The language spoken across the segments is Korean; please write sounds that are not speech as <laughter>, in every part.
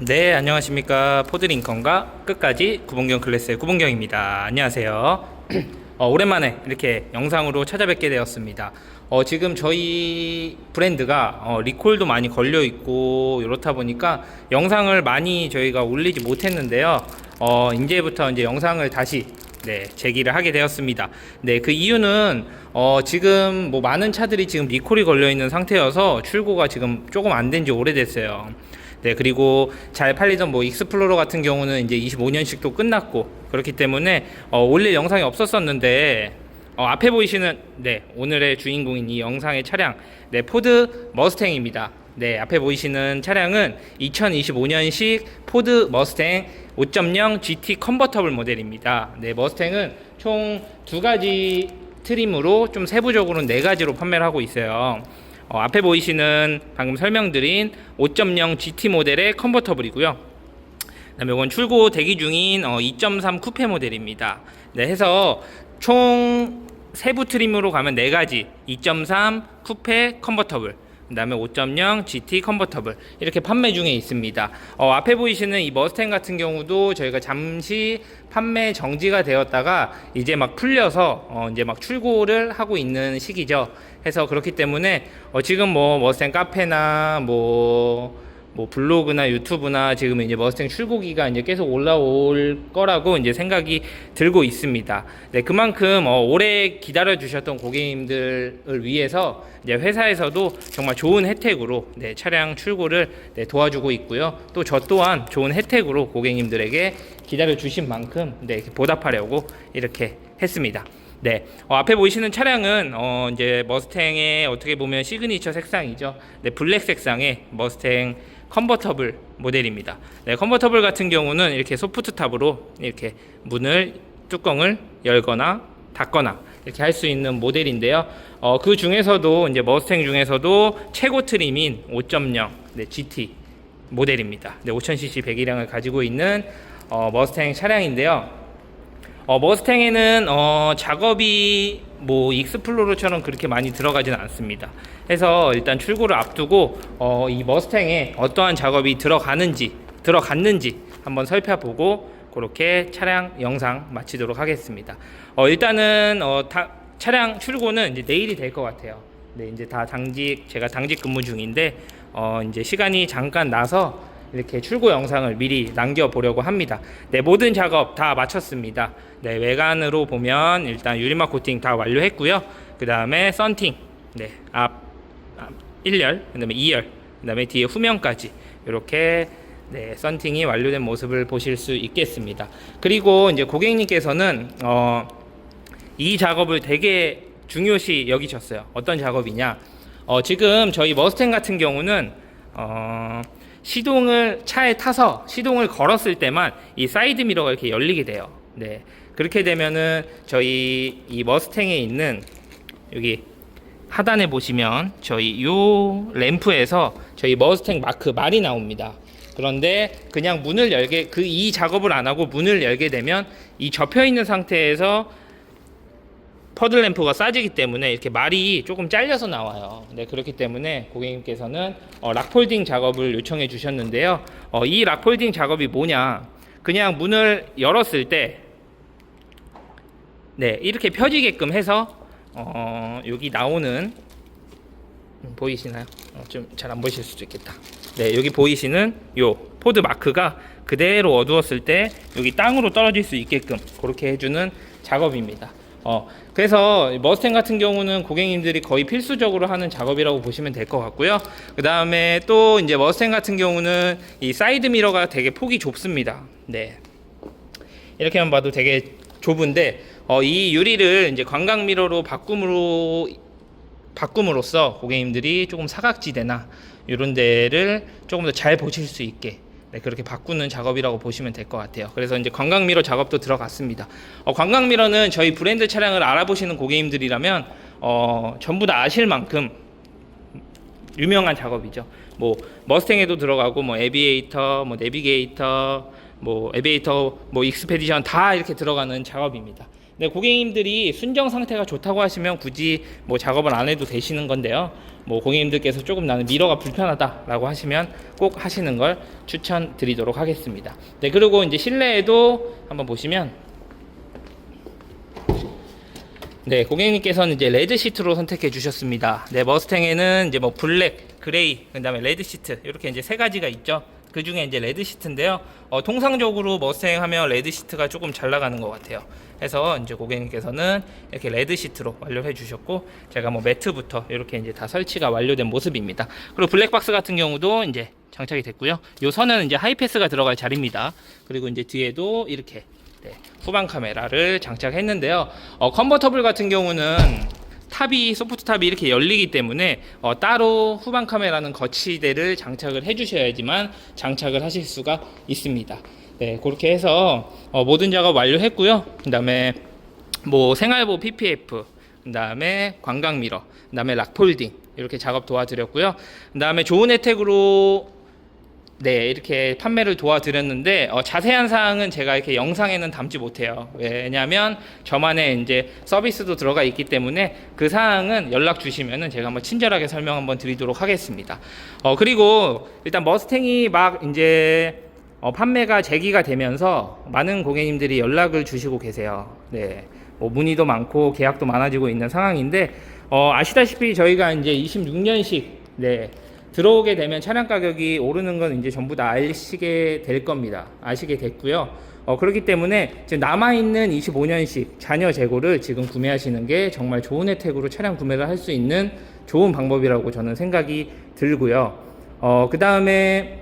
네, 안녕하십니까. 포드링컨과 끝까지 구봉경 클래스의 구봉경입니다. 안녕하세요. <clears throat> 어, 오랜만에 이렇게 영상으로 찾아뵙게 되었습니다. 어, 지금 저희 브랜드가 어, 리콜도 많이 걸려 있고 이렇다 보니까 영상을 많이 저희가 올리지 못했는데요. 어, 이제부터 이제 영상을 다시 네, 제기를 하게 되었습니다. 네, 그 이유는 어, 지금 뭐 많은 차들이 지금 리콜이 걸려 있는 상태여서 출고가 지금 조금 안 된 지 오래됐어요. 네, 그리고 잘 팔리던 뭐 익스플로러 같은 경우는 이제 25년씩도 끝났고 그렇기 때문에 어, 올릴 영상이 없었었는데 어, 앞에 보이시는 네, 오늘의 주인공인 이 영상의 차량 네, 포드 머스탱입니다. 네, 앞에 보이시는 차량은 2025년식 포드 머스탱 5.0 GT 컨버터블 모델입니다. 네, 머스탱은 총 두 가지 트림으로 좀 세부적으로는 네 가지로 판매를 하고 있어요. 어, 앞에 보이시는 방금 설명드린 5.0 GT 모델의 컨버터블이고요. 그다음에 이건 출고 대기 중인 어, 2.3 쿠페 모델입니다. 네, 해서 총 세부 트림으로 가면 네 가지 2.3 쿠페 컨버터블 그다음에 5.0 GT 컨버터블 이렇게 판매 중에 있습니다. 어, 앞에 보이시는 이 머스탱 같은 경우도 저희가 잠시 판매 정지가 되었다가 이제 막 풀려서 어, 이제 막 출고를 하고 있는 시기죠. 해서 그렇기 때문에 어, 지금 뭐 머스탱 카페나 뭐 뭐 블로그나 유튜브나 지금 이제 머스탱 출고기가 이제 계속 올라올 거라고 이제 생각이 들고 있습니다. 네, 그만큼 어, 오래 기다려 주셨던 고객님들을 위해서 이제 회사에서도 정말 좋은 혜택으로 네, 차량 출고를 네, 도와주고 있고요. 또 저 또한 좋은 혜택으로 고객님들에게 기다려 주신 만큼 네, 보답하려고 이렇게 했습니다. 네, 어, 앞에 보이시는 차량은 어, 이제 머스탱의 어떻게 보면 시그니처 색상이죠. 네, 블랙 색상의 머스탱 컨버터블 모델입니다. 네, 컨버터블 같은 경우는 이렇게 소프트 탑으로 이렇게 문을 뚜껑을 열거나 닫거나 이렇게 할 수 있는 모델인데요. 어, 그 중에서도 이제 머스탱 중에서도 최고 트림인 5.0 네, GT 모델입니다. 네, 5000cc 배기량을 가지고 있는 어, 머스탱 차량인데요. 어, 머스탱에는 어, 작업이 뭐 익스플로러처럼 그렇게 많이 들어가지는 않습니다. 해서 일단 출고를 앞두고 어, 이 머스탱에 어떠한 작업이 들어가는지 들어갔는지 한번 살펴보고 그렇게 차량 영상 마치도록 하겠습니다. 어, 일단은 어, 다, 차량 출고는 이제 내일이 될 것 같아요. 네, 이제 다 당직 제가 당직 근무 중인데 어, 이제 시간이 잠깐 나서 이렇게 출고 영상을 미리 남겨보려고 합니다. 네, 모든 작업 다 마쳤습니다. 네, 외관으로 보면 일단 유리막 코팅 다 완료했고요. 그 다음에 썬팅, 네, 앞, 앞 1열, 그 다음에 2열, 그 다음에 뒤에 후면까지 이렇게 네, 썬팅이 완료된 모습을 보실 수 있겠습니다. 그리고 이제 고객님께서는 어, 이 작업을 되게 중요시 여기셨어요. 어떤 작업이냐? 어, 지금 저희 머스탱 같은 경우는 어, 시동을 차에 타서 시동을 걸었을 때만 이 사이드 미러가 이렇게 열리게 돼요. 네. 그렇게 되면은 저희 이 머스탱에 있는 여기 하단에 보시면 저희 요 램프에서 저희 머스탱 마크 말이 나옵니다. 그런데 그냥 문을 열게 그 이 작업을 안 하고 문을 열게 되면 이 접혀 있는 상태에서 퍼들 램프가 싸지기 때문에 이렇게 말이 조금 잘려서 나와요. 네, 그렇기 때문에 고객님께서는 어, 락폴딩 작업을 요청해 주셨는데요. 어, 이 락폴딩 작업이 뭐냐? 그냥 문을 열었을 때, 네, 이렇게 펴지게끔 해서 어, 여기 나오는 음, 보이시나요? 어, 좀잘 안 보이실 수도 있겠다. 네, 여기 보이시는 요 포드 마크가 그대로 어두웠을 때 여기 땅으로 떨어질 수 있게끔 그렇게 해주는 작업입니다. 어, 그래서 머스탱 같은 경우는 고객님들이 거의 필수적으로 하는 작업이라고 보시면 될 것 같고요. 그 다음에 또 이제 머스탱 같은 경우는 이 사이드 미러가 되게 폭이 좁습니다. 네. 이렇게만 봐도 되게 좁은데 어, 이 유리를 이제 관광 미러로 바꿈으로 바꿈으로써 고객님들이 조금 사각지대나 이런 데를 조금 더 잘 보실 수 있게 네, 그렇게 바꾸는 작업이라고 보시면 될 것 같아요. 그래서 이제 관광 미러 작업도 들어갔습니다. 어, 관광 미러는 저희 브랜드 차량을 알아보시는 고객님들이라면 어, 전부 다 아실 만큼 유명한 작업이죠. 뭐 머스탱에도 들어가고 뭐 에비에이터, 뭐 내비게이터, 뭐 에비에이터, 뭐 익스페디션 다 이렇게 들어가는 작업입니다. 네, 고객님들이 순정 상태가 좋다고 하시면 굳이 뭐 작업을 안 해도 되시는 건데요. 뭐 고객님들께서 조금 나는 미러가 불편하다라고 하시면 꼭 하시는 걸 추천드리도록 하겠습니다. 네, 그리고 이제 실내에도 한번 보시면 네, 고객님께서는 이제 레드 시트로 선택해 주셨습니다. 네, 머스탱에는 이제 뭐 블랙, 그레이, 그다음에 레드 시트 이렇게 이제 세 가지가 있죠. 그 중에 이제 레드 시트인데요. 어, 통상적으로 머스탱 하면 레드 시트가 조금 잘 나가는 것 같아요. 해서 이제 고객님께서는 이렇게 레드 시트로 완료해 주셨고 제가 뭐 매트부터 이렇게 이제 다 설치가 완료된 모습입니다. 그리고 블랙박스 같은 경우도 이제 장착이 됐고요. 요 선은 이제 하이패스가 들어갈 자리입니다. 그리고 이제 뒤에도 이렇게 네, 후방 카메라를 장착했는데요. 어, 컨버터블 같은 경우는 탑이 소프트 탑이 이렇게 열리기 때문에 어, 따로 후방 카메라는 거치대를 장착을 해주셔야지만 장착을 하실 수가 있습니다. 네, 그렇게 해서 어, 모든 작업 완료했고요. 그다음에 뭐 생활보 PPF, 그다음에 관광 미러, 그다음에 락폴딩 이렇게 작업 도와드렸고요. 그다음에 좋은 혜택으로 네, 이렇게 판매를 도와드렸는데 어, 자세한 사항은 제가 이렇게 영상에는 담지 못해요. 왜냐하면 저만의 이제 서비스도 들어가 있기 때문에 그 사항은 연락 주시면은 제가 한번 친절하게 설명 한번 드리도록 하겠습니다. 어, 그리고 일단 머스탱이 막 이제 어, 판매가 재기가 되면서 많은 고객님들이 연락을 주시고 계세요. 네, 뭐 문의도 많고 계약도 많아지고 있는 상황인데 어, 아시다시피 저희가 이제 26년식 네. 들어오게 되면 차량 가격이 오르는 건 이제 전부 다 아시게 될 겁니다. 아시게 됐고요. 어, 그렇기 때문에 지금 남아있는 25년식 자녀 재고를 지금 구매하시는 게 정말 좋은 혜택으로 차량 구매를 할 수 있는 좋은 방법이라고 저는 생각이 들고요. 어, 그 다음에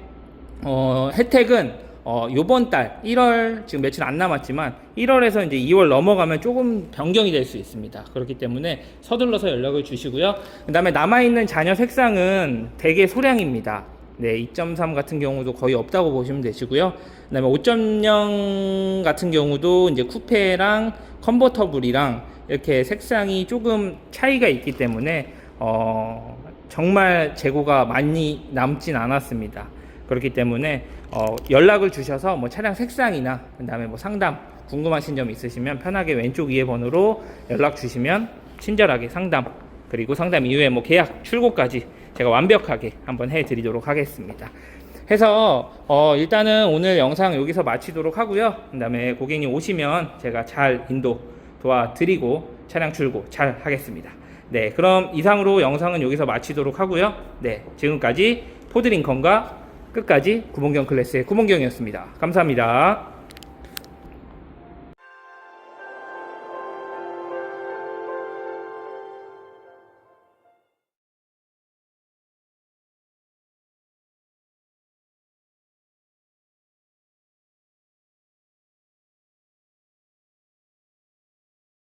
어, 혜택은 어, 요번 달 1월 지금 며칠 안 남았지만 1월에서 이제 2월 넘어가면 조금 변경이 될 수 있습니다. 그렇기 때문에 서둘러서 연락을 주시고요. 그다음에 남아 있는 자녀 색상은 대개 소량입니다. 네, 2.3 같은 경우도 거의 없다고 보시면 되시고요. 그다음에 5.0 같은 경우도 이제 쿠페랑 컨버터블이랑 이렇게 색상이 조금 차이가 있기 때문에 어, 정말 재고가 많이 남진 않았습니다. 그렇기 때문에 어, 연락을 주셔서 뭐 차량 색상이나 그다음에 뭐 상담 궁금하신 점 있으시면 편하게 왼쪽 위에 번호로 연락 주시면 친절하게 상담 그리고 상담 이후에 뭐 계약 출고까지 제가 완벽하게 한번 해드리도록 하겠습니다. 해서 어, 일단은 오늘 영상 여기서 마치도록 하고요. 그다음에 고객님 오시면 제가 잘 인도 도와드리고 차량 출고 잘 하겠습니다. 네, 그럼 이상으로 영상은 여기서 마치도록 하고요. 네, 지금까지 포드링컨과 끝까지 구봉경 클래스의 구봉경이었습니다. 감사합니다.